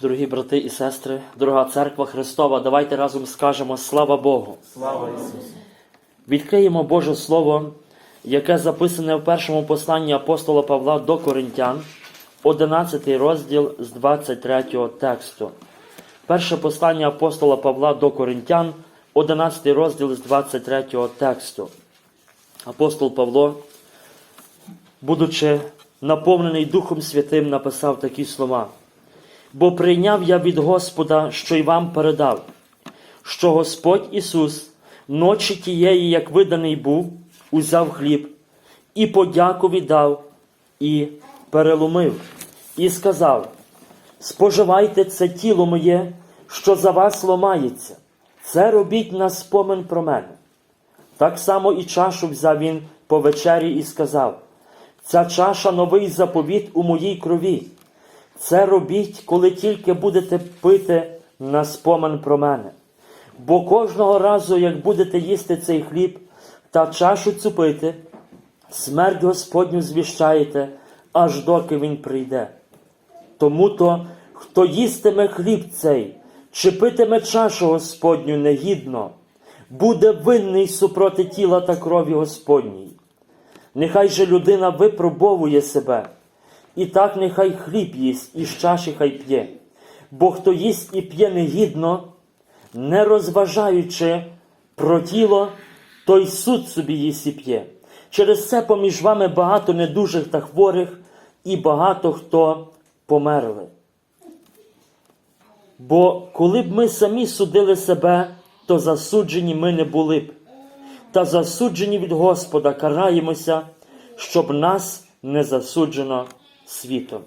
Дорогі брати і сестри, дорога церква Христова, давайте разом скажемо слава Богу. Слава Ісусу! Відкриємо Боже Слово, яке записане в першому посланні апостола Павла до Коринтян, 11 розділ з 23 тексту. Перше послання апостола Павла до Коринтян, 11 розділ з 23 тексту. Апостол Павло, будучи наповнений Духом Святим, написав такі слова. Бо прийняв я від Господа, що й вам передав, що Господь Ісус ночі тієї, як виданий був, узяв хліб, і подяку віддав, і переломив, і сказав: Споживайте це тіло моє, що за вас ломається, це робіть на спомин про мене. Так само і чашу взяв він по вечері і сказав: Ця чаша новий заповіт у моїй крові. Це робіть, коли тільки будете пити на спомин про мене. Бо кожного разу, як будете їсти цей хліб та чашу цю пити, смерть Господню звіщаєте, аж доки він прийде. Тому то, хто їстиме хліб цей, чи питиме чашу Господню негідно, буде винний супроти тіла та крові Господній. Нехай же людина випробовує себе, і так нехай хліб їсть, і з чаші хай п'є. Бо хто їсть і п'є негідно, не розважаючи про тіло, той суд собі їсть і п'є. Через це поміж вами багато недужих та хворих, і багато хто померли. Бо коли б ми самі судили себе, то засуджені ми не були б. Та засуджені від Господа караємося, щоб нас не засуджено світом.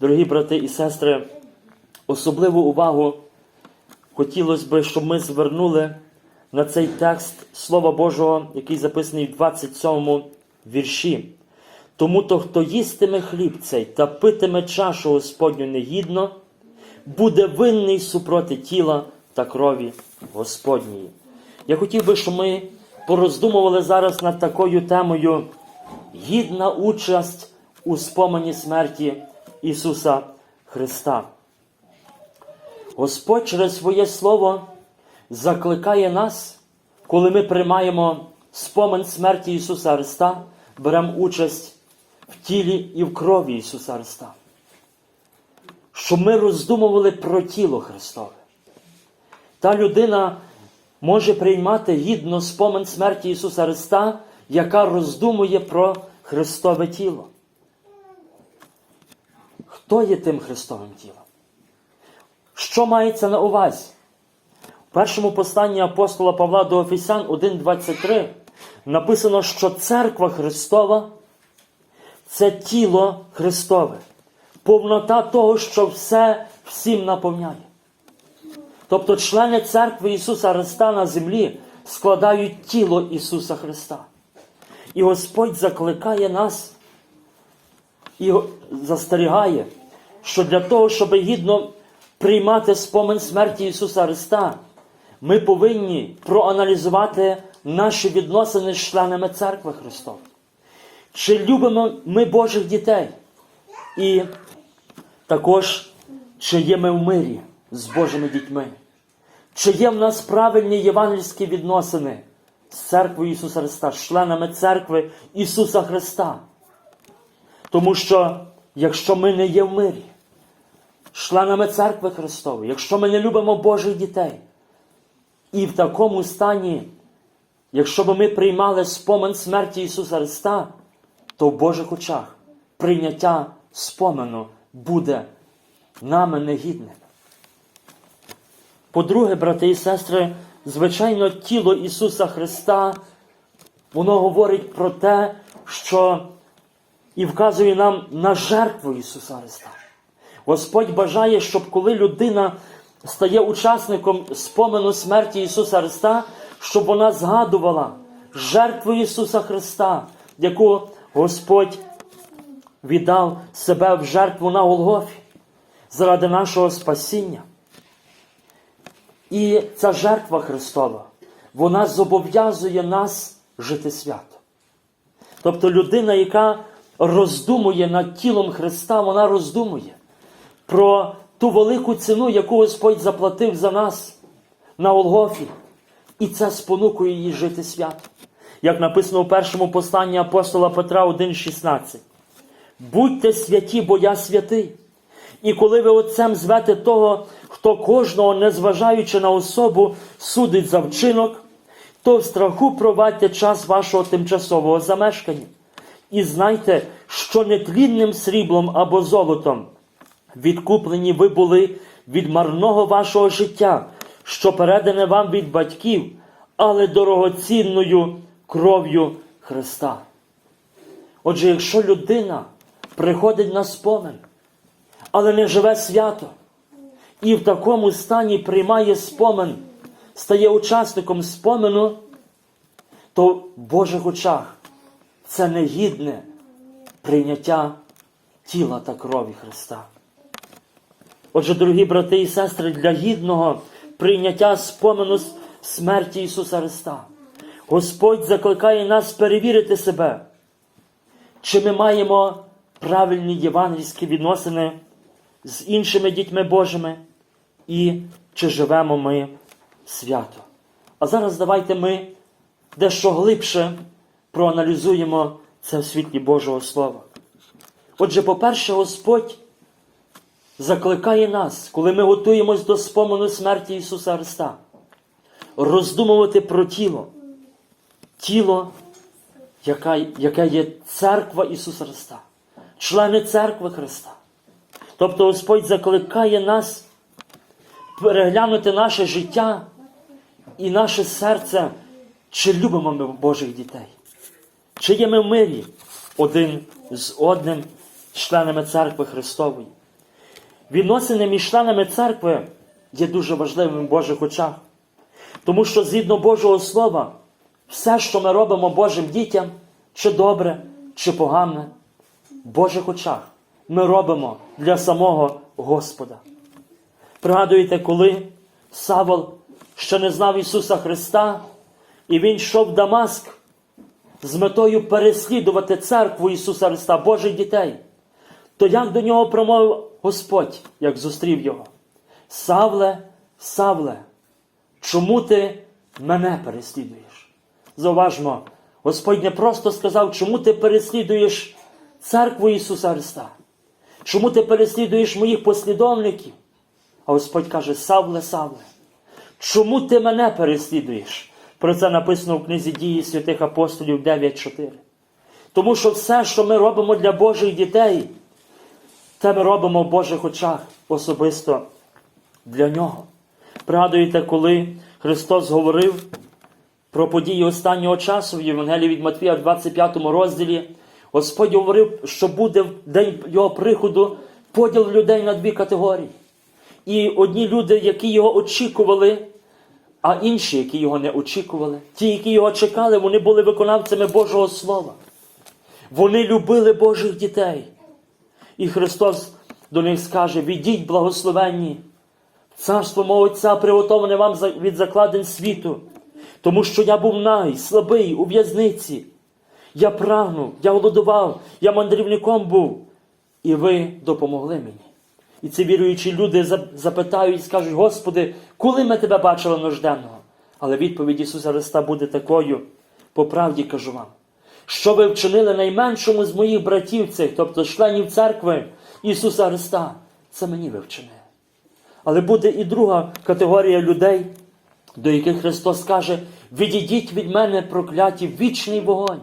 Дорогі брати і сестри, особливу увагу хотілося б, щоб ми звернули на цей текст Слова Божого, який записаний в 27 вірші. Тому то, хто їстиме хліб цей та питиме чашу Господню негідно, буде винний супроти тіла та крові Господньої. Я хотів би, щоб ми пороздумували зараз над такою темою гідна участь у спомені смерті Ісуса Христа. Господь через своє Слово закликає нас, коли ми приймаємо спомин смерті Ісуса Христа, беремо участь в тілі і в крові Ісуса Христа. Щоб ми роздумували про тіло Христове. Та людина може приймати гідно спомин смерті Ісуса Христа, яка роздумує про Христове тіло. Хто є тим Христовим тілом? Що мається на увазі? У першому посланні апостола Павла до Офісян 1.23 написано, що церква Христова це тіло Христове, повнота того, що все всім наповняє. Тобто члени церкви Ісуса Христа на землі складають тіло Ісуса Христа. І Господь закликає нас і застерігає, що для того, щоб гідно приймати спомин смерті Ісуса Христа, ми повинні проаналізувати наші відносини з членами церкви Христової. Чи любимо ми Божих дітей? І також, чи є ми в мирі з Божими дітьми? Чи є в нас правильні євангельські відносини з церквою Ісуса Христа, з членами церкви Ісуса Христа? Тому що якщо ми не є в мирі, членами церкви Христової, якщо ми не любимо Божих дітей, і в такому стані, якщо б ми приймали спомин смерті Ісуса Христа, то в Божих очах прийняття спомену буде нами негідним. По-друге, брати і сестри, звичайно, тіло Ісуса Христа, воно говорить про те, що і вказує нам на жертву Ісуса Христа. Господь бажає, щоб коли людина стає учасником спомену смерті Ісуса Христа, щоб вона згадувала жертву Ісуса Христа, яку Господь віддав себе в жертву на Голгофі заради нашого спасіння. І ця жертва Христова, вона зобов'язує нас жити свято. Тобто людина, яка роздумує над тілом Христа, вона роздумує про ту велику ціну, яку Господь заплатив за нас на Голгофі. І це спонукує її жити свято. Як написано у першому посланні апостола Петра 1,16. Будьте святі, бо я святий. І коли ви отцем звете того, хто кожного, незважаючи на особу, судить за вчинок, то в страху провадьте час вашого тимчасового замешкання. І знайте, що нетлінним сріблом або золотом відкуплені ви були від марного вашого життя, що передане вам від батьків, але дорогоцінною кров'ю Христа. Отже, якщо людина приходить на спомин, але не живе свято, і в такому стані приймає спомин, стає учасником спомину, то в Божих очах це негідне прийняття тіла та крові Христа. Отже, дорогі брати і сестри, для гідного прийняття спомену смерті Ісуса Христа, Господь закликає нас перевірити себе, чи ми маємо правильні євангельські відносини з іншими дітьми Божими, і чи живемо ми свято. А зараз давайте ми дещо глибше проаналізуємо це в світлі Божого Слова. Отже, по-перше, Господь закликає нас, коли ми готуємось до спомену смерті Ісуса Христа, роздумувати про тіло, тіло, яке є церква Ісуса Христа, члени церкви Христа. Тобто Господь закликає нас переглянути наше життя і наше серце, чи любимо ми Божих дітей, чи є ми в мирі один з одним членами церкви Христової. Відносини між членами церкви є дуже важливими в Божих очах. Тому що згідно Божого Слова, все, що ми робимо Божим дітям, чи добре, чи погане, в Божих очах ми робимо для самого Господа. Пригадуєте, коли Савол ще не знав Ісуса Христа, і він йшов в Дамаск з метою переслідувати церкву Ісуса Христа, Божих дітей, то як до нього промовив Господь, як зустрів його? Савле, Савле, чому ти мене переслідуєш? Зауважмо, Господь не просто сказав, чому ти переслідуєш церкву Ісуса Христа, чому ти переслідуєш моїх послідовників? А Господь каже: Савле, Савле, чому ти мене переслідуєш? Про це написано в книзі дії святих апостолів 9.4. Тому що все, що ми робимо для Божих дітей, те ми робимо в Божих очах особисто для нього. Пригадуєте, коли Христос говорив про події останнього часу в Євангелії від Матвія в 25 розділі, Господь говорив, що буде в день його приходу поділ людей на дві категорії. І одні люди, які його очікували, а інші, які його не очікували, ті, які його чекали, вони були виконавцями Божого Слова. Вони любили Божих дітей. І Христос до них скаже: відіть благословенні, царство мого Отця приготовлене вам від закладень світу, тому що я був нагий, слабий у в'язниці. Я прагнув, я голодував, я мандрівником був, і ви допомогли мені. І ці віруючі люди запитають і скажуть: Господи, коли ми тебе бачили нужденного? Але відповідь Ісуса Христа буде такою: по правді кажу вам, що ви вчинили найменшому з моїх братів цих, тобто членів церкви Ісуса Христа, це мені ви вчинили. Але буде і друга категорія людей, до яких Христос каже: відійдіть від мене, прокляті, вічний вогонь.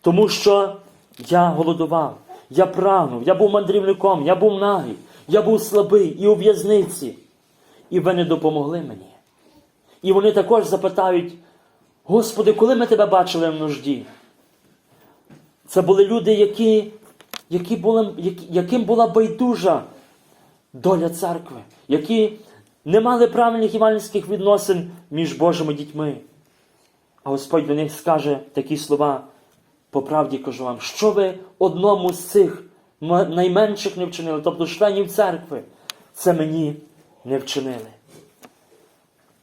Тому що я голодував, я прагнув, я був мандрівником, я був нагий, я був слабий і у в'язниці. І ви не допомогли мені. І вони також запитають: Господи, коли ми тебе бачили в нужді? Це були люди, які, які були, які, яким була байдужа доля церкви, які не мали правильних іванівських відносин між Божими дітьми. А Господь до них скаже такі слова. По правді кажу вам, що ви одному з цих найменших не вчинили, тобто членів церкви, це мені не вчинили.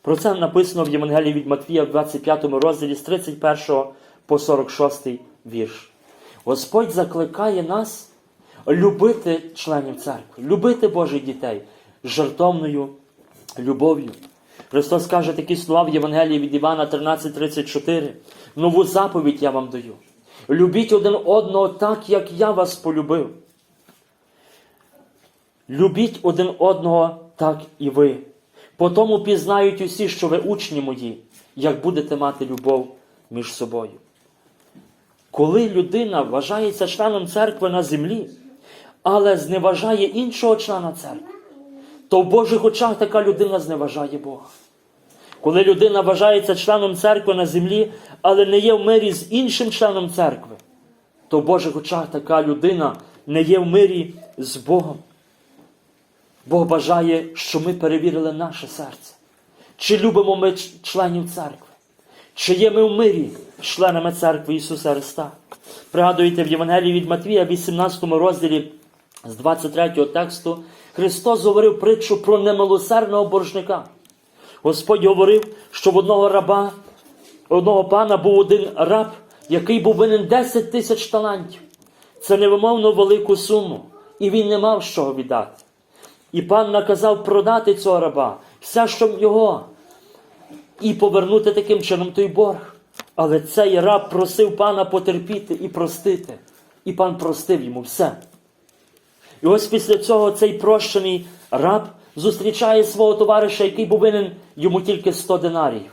Про це написано в Євангелії від Матвія в 25 розділі з 31 по 46 вірш. Господь закликає нас любити членів церкви, любити Божих дітей жертовною любов'ю. Христос каже такі слова в Євангелії від Івана 13:34. Нову заповідь я вам даю. Любіть один одного так, як я вас полюбив. Любіть один одного, так і ви. По тому пізнають усі, що ви учні мої, як будете мати любов між собою. Коли людина вважається членом церкви на землі, але зневажає іншого члена церкви, то в Божих очах така людина зневажає Бога. Коли людина вважається членом церкви на землі, але не є в мирі з іншим членом церкви, то в Божих очах така людина не є в мирі з Богом. Бог бажає, щоб ми перевірили наше серце. Чи любимо ми членів церкви? Чи є ми в мирі з членами церкви Ісуса Христа? Пригадуєте в Євангелії від Матвія, 18 розділі з 23 тексту, Христос говорив притчу про немилосердного боржника. Господь говорив, що в одного раба, одного пана був один раб, який був винен 10 тисяч талантів. Це невимовно велику суму, і він не мав з чого віддати. І пан наказав продати цього раба, все, що в його, і повернути таким чином той борг. Але цей раб просив пана потерпіти і простити. І пан простив йому все. І ось після цього цей прощений раб зустрічає свого товариша, який був винен йому тільки 100 динаріїв.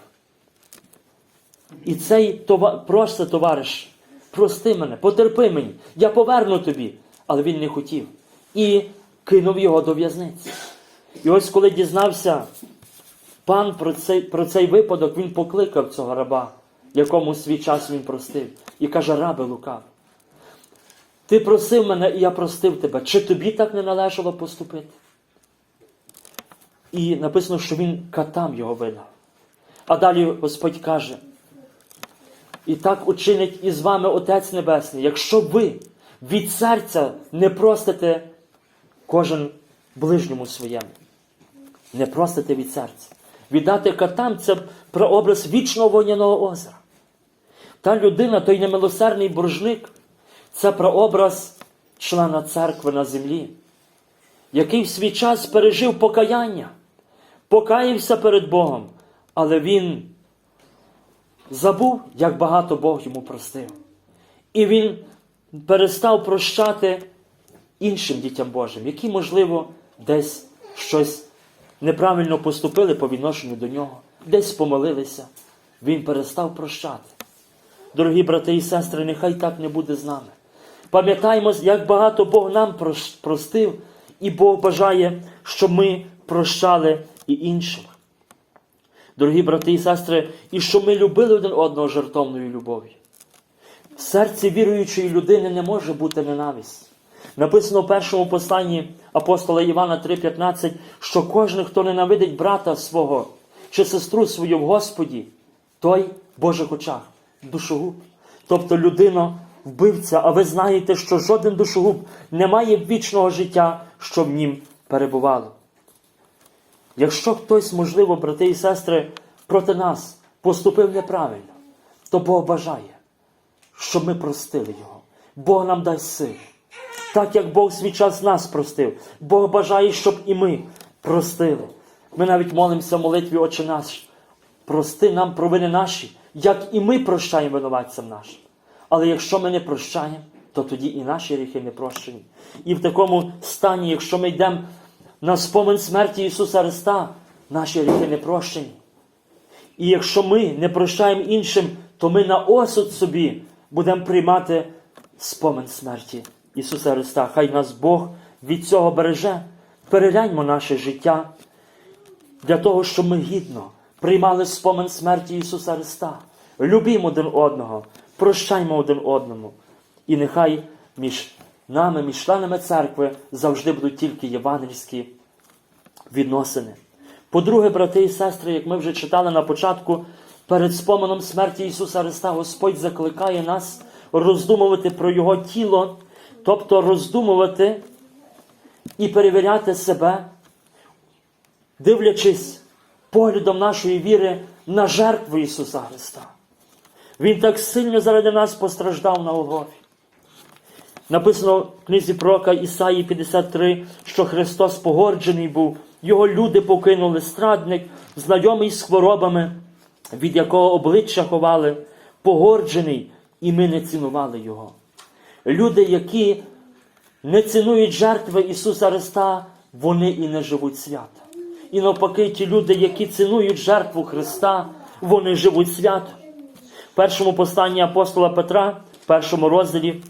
І цей това... просить товариш, прости мене, потерпи мені, я поверну тобі. Але він не хотів. І кинув його до в'язниці. І ось коли дізнався пан про цей, про цей випадок, він покликав цього раба, якому свій час він простив, і каже: рабе лукав. Ти просив мене, і я простив тебе. Чи тобі так не належало поступити? І написано, що він катам його видав. А далі Господь каже: і так учинить із вами Отець Небесний, якщо ви від серця не простите кожен ближньому своєму. Не простите від серця. Віддати катам це прообраз вічного вогняного озера. Та людина, той немилосердний боржник, це прообраз члена церкви на землі, який в свій час пережив покаяння, покаявся перед Богом, але він забув, як багато Бог йому простив. І він перестав прощати іншим дітям Божим, які, можливо, десь щось неправильно поступили по відношенню до нього, десь помилилися. Він перестав прощати. Дорогі брати і сестри, нехай так не буде з нами. Пам'ятаємо, як багато Бог нам простив, і Бог бажає, щоб ми прощали і іншим. Дорогі брати і сестри, і щоб ми любили один одного жертовною любов'ю. В серці віруючої людини не може бути ненависть. Написано в першому посланні апостола Івана 3,15, що кожен, хто ненавидить брата свого чи сестру свою в Господі, той в Божих очах душогуб. Тобто людина вбивця, а ви знаєте, що жоден душогуб не має вічного життя, що в нім перебувало. Якщо хтось, можливо, брати і сестри, проти нас поступив неправильно, то Бог бажає, щоб ми простили його. Бог нам дасть силу. Так як Бог свій час нас простив, Бог бажає, щоб і ми простили. Ми навіть молимося в молитві Отче наш. Прости нам провини наші, як і ми прощаємо винуватцям нашим. Але якщо ми не прощаємо, то тоді і наші гріхи не прощені. І в такому стані, якщо ми йдемо на спомин смерті Ісуса Христа, наші гріхи не прощені. І якщо ми не прощаємо іншим, то ми на осуд собі будемо приймати спомин смерті Ісуса Христа. Хай нас Бог від цього береже. Перегляньмо наше життя для того, щоб ми гідно приймали спомин смерті Ісуса Христа. Любімо один одного, прощаймо один одному. І нехай між нами, між членами церкви завжди будуть тільки євангельські відносини. По-друге, брати і сестри, як ми вже читали на початку, перед споменом смерті Ісуса Христа Господь закликає нас роздумувати про Його тіло, тобто роздумувати і перевіряти себе, дивлячись поглядом нашої віри на жертву Ісуса Христа. Він так сильно заради нас постраждав на Голгофі. Написано в книзі пророка Ісаї 53, що Христос погорджений був, його люди покинули страдник, знайомий з хворобами, від якого обличчя ховали, погорджений, і ми не цінували Його. Люди, які не цінують жертви Ісуса Христа, вони і не живуть свято. І навпаки, ті люди, які цінують жертву Христа, вони живуть свято. В першому посланні апостола Петра, в першому розділі,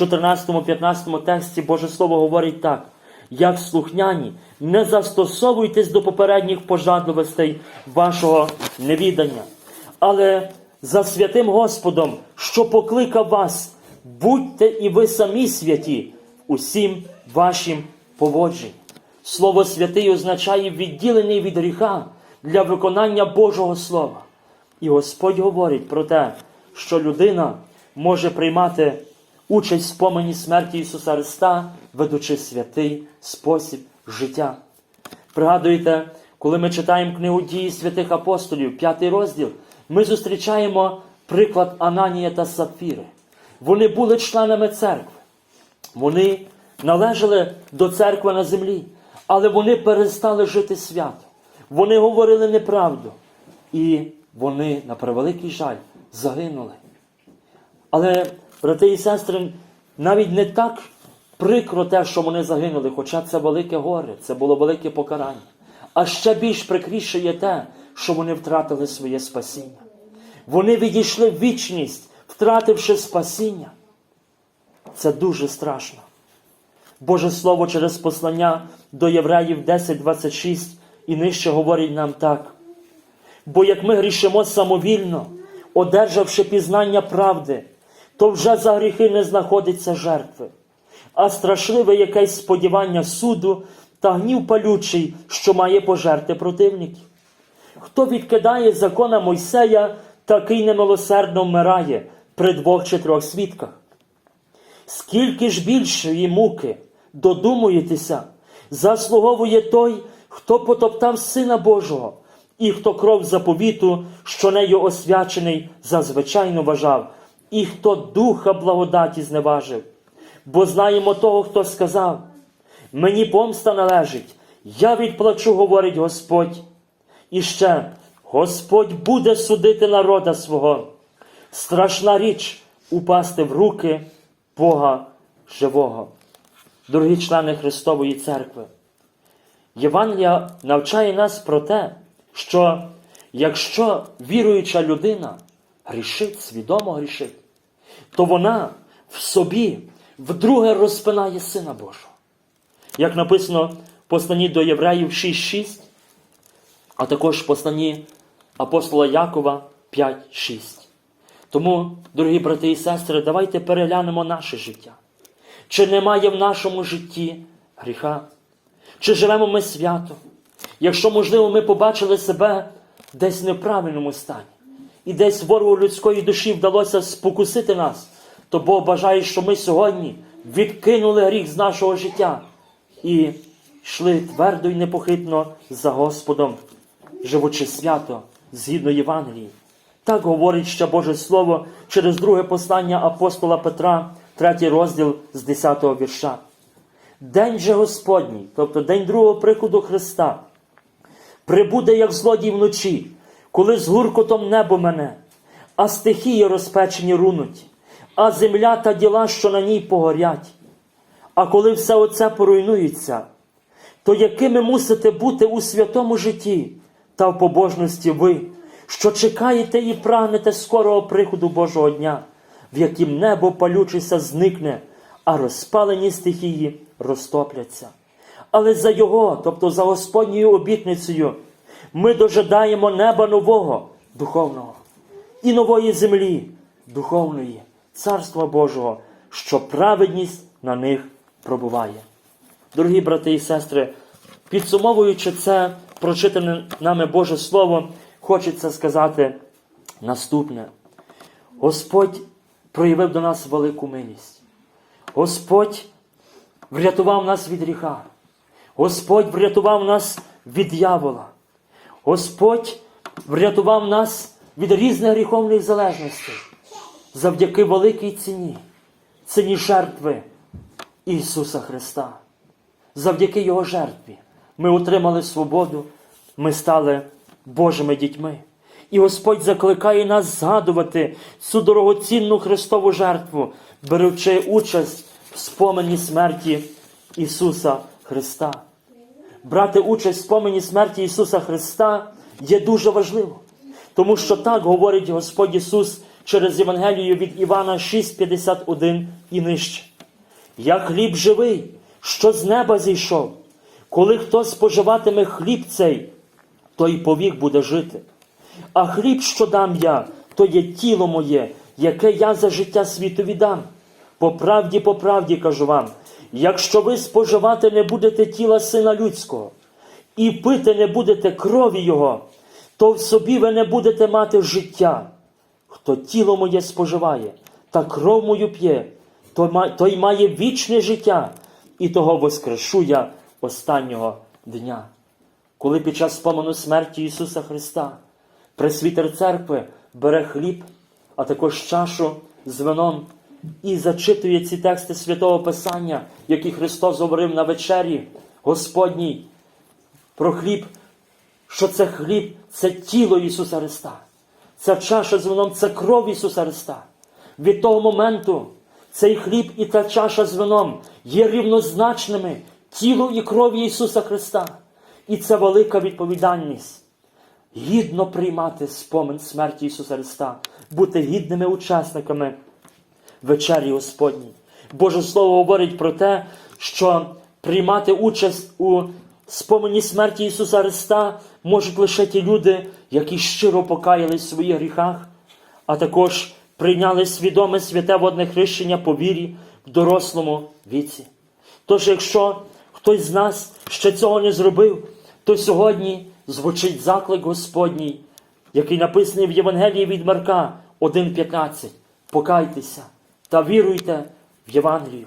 14-15 тексті Боже Слово говорить так: як слухняні, не застосовуйтесь до попередніх пожадливостей вашого невідання, але за святим Господом, що покликав вас, будьте і ви самі святі усім вашим поводженням. Слово святий означає відділений від гріха для виконання Божого Слова. І Господь говорить про те, що людина може приймати участь в спомені смерті Ісуса Христа, ведучи святий спосіб життя. Пригадуєте, коли ми читаємо книгу дії святих апостолів, п'ятий розділ, ми зустрічаємо приклад Ананія та Сапфіри. Вони були членами церкви. Вони належали до церкви на землі, але вони перестали жити свято. Вони говорили неправду. І вони, на превеликий жаль, загинули. Але, брати і сестри, навіть не так прикро те, що вони загинули, хоча це велике горе, це було велике покарання. А ще більш прикріше є те, що вони втратили своє спасіння. Вони відійшли в вічність, втративши спасіння. Це дуже страшно. Боже Слово через послання до Євреїв 10.26 і нижче говорить нам так. Бо як ми грішимо самовільно, одержавши пізнання правди, то вже за гріхи не знаходиться жертви, а страшливе якесь сподівання суду та гнів палючий, що має пожерти противників. Хто відкидає закона Мойсея, такий немилосердно вмирає при двох чи трьох свідках. Скільки ж більшої муки, додумуєтеся, заслуговує той, хто потоптав Сина Божого, і хто кров заповіту, що нею освячений, зазвичайно вважав, і хто духа благодаті зневажив. Бо знаємо того, хто сказав: Мені помста належить, я відплачу, говорить Господь. І ще Господь буде судити народа свого. Страшна річ упасти в руки Бога живого. Дорогі члени Христової Церкви, Євангелія навчає нас про те, що якщо віруюча людина грішить, свідомо грішить, то вона в собі вдруге розпинає Сина Божого. Як написано в посланні до Євреїв 6.6, а також в посланні апостола Якова 5.6. Тому, дорогі брати і сестри, давайте переглянемо наше життя. Чи немає в нашому житті гріха? Чи живемо ми свято? Якщо, можливо, ми побачили себе десь в неправильному стані, і десь ворогу людської душі вдалося спокусити нас, то Бог бажає, що ми сьогодні відкинули гріх з нашого життя і йшли твердо і непохитно за Господом, живучи свято згідно Євангелії. Так говорить ще Боже Слово через друге послання апостола Петра, третій розділ з 10 вірша. День же Господній, тобто день другого приходу Христа, прибуде, як злодій вночі, коли з гуркотом небо мене, а стихії розпечені рунуть, а земля та діла, що на ній погорять. А коли все оце поруйнується, то якими мусите бути у святому житті та в побожності ви, що чекаєте і прагнете скорого приходу Божого дня, в яким небо палючися зникне, а розпалені стихії розтопляться. Але за Його, тобто за Господньою обітницею, ми дожидаємо неба нового, духовного, і нової землі, духовної, Царства Божого, що праведність на них пробуває. Дорогі брати і сестри, підсумовуючи це прочитане нами Боже Слово, хочеться сказати наступне. Господь проявив до нас велику милість. Господь врятував нас від гріха. Господь врятував нас від дьявола. Господь врятував нас від різних гріховних залежностей завдяки великій ціні, ціні жертви Ісуса Христа. Завдяки Його жертві ми отримали свободу, ми стали Божими дітьми. І Господь закликає нас згадувати цю дорогоцінну Христову жертву, беручи участь в спомені смерті Ісуса Христа. Брати участь в спомені смерті Ісуса Христа є дуже важливо, тому що так говорить Господь Ісус через Євангелію від Івана 6,51 і нижче. Я хліб живий, що з неба зійшов. Коли хто споживатиме хліб цей, той повік буде жити. А хліб, що дам я, то є тіло моє, яке я за життя світу віддам. По правді, по правді кажу вам, якщо ви споживати не будете тіла сина людського і пити не будете крові Його, то в собі ви не будете мати життя. Хто тіло моє споживає та кров мою п'є, той має вічне життя, і того воскрешу я останнього дня. Коли під час спомену смерті Ісуса Христа пресвітер церкви бере хліб, а також чашу з вином і зачитує ці тексти святого Писання, які Христос говорив на вечері Господній про хліб, що це хліб це тіло Ісуса Христа. Ця чаша з вином це кров Ісуса Христа. Від того моменту цей хліб і та чаша з вином є рівнозначними тілу і крові Ісуса Христа. І це велика відповідальність. Гідно приймати спомин смерті Ісуса Христа, бути гідними учасниками вечері Господній. Боже Слово говорить про те, що приймати участь у спомені смерті Ісуса Христа можуть лише ті люди, які щиро покаялись в своїх гріхах, а також прийняли свідоме святе водне хрещення по вірі в дорослому віці. Тож, якщо хтось з нас ще цього не зробив, то сьогодні звучить заклик Господній, який написаний в Євангелії від Марка 1,15. Покайтеся та віруйте в Євангелію.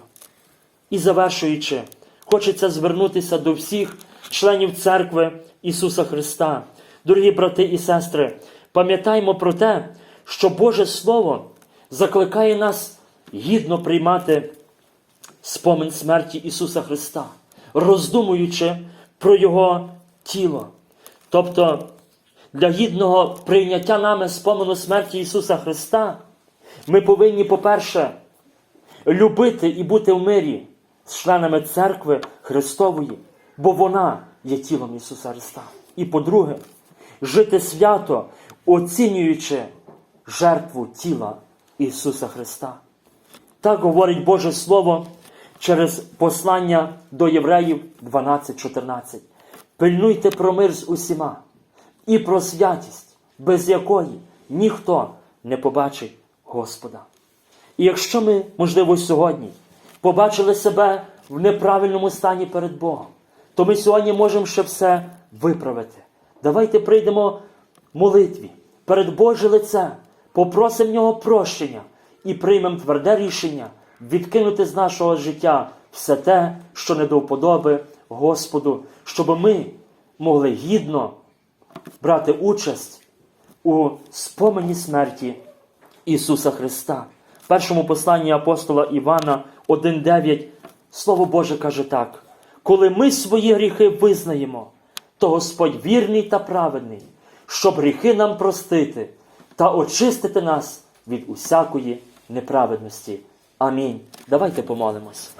І завершуючи, хочеться звернутися до всіх членів церкви Ісуса Христа. Дорогі брати і сестри, пам'ятаймо про те, що Боже Слово закликає нас гідно приймати спомин смерті Ісуса Христа, роздумуючи про Його тіло. Тобто, для гідного прийняття нами спомену смерті Ісуса Христа, ми повинні, по-перше, любити і бути в мирі з членами церкви Христової, бо вона є тілом Ісуса Христа. І по-друге, жити свято, оцінюючи жертву тіла Ісуса Христа. Так говорить Боже Слово через послання до євреїв 12.14. Пильнуйте про мир з усіма і про святість, без якої ніхто не побачить Господа. І якщо ми, можливо, сьогодні побачили себе в неправильному стані перед Богом, то ми сьогодні можемо ще все виправити. Давайте прийдемо в молитві перед Боже лице, попросимо нього прощення і приймемо тверде рішення відкинути з нашого життя все те, що не до вподоби Господу, щоб ми могли гідно брати участь у спомені смерті Ісуса Христа. В першому посланні апостола Івана 1.9 Слово Боже каже так: коли ми свої гріхи визнаємо, то Господь вірний та праведний, щоб гріхи нам простити та очистити нас від усякої неправедності. Амінь. Давайте помолимось.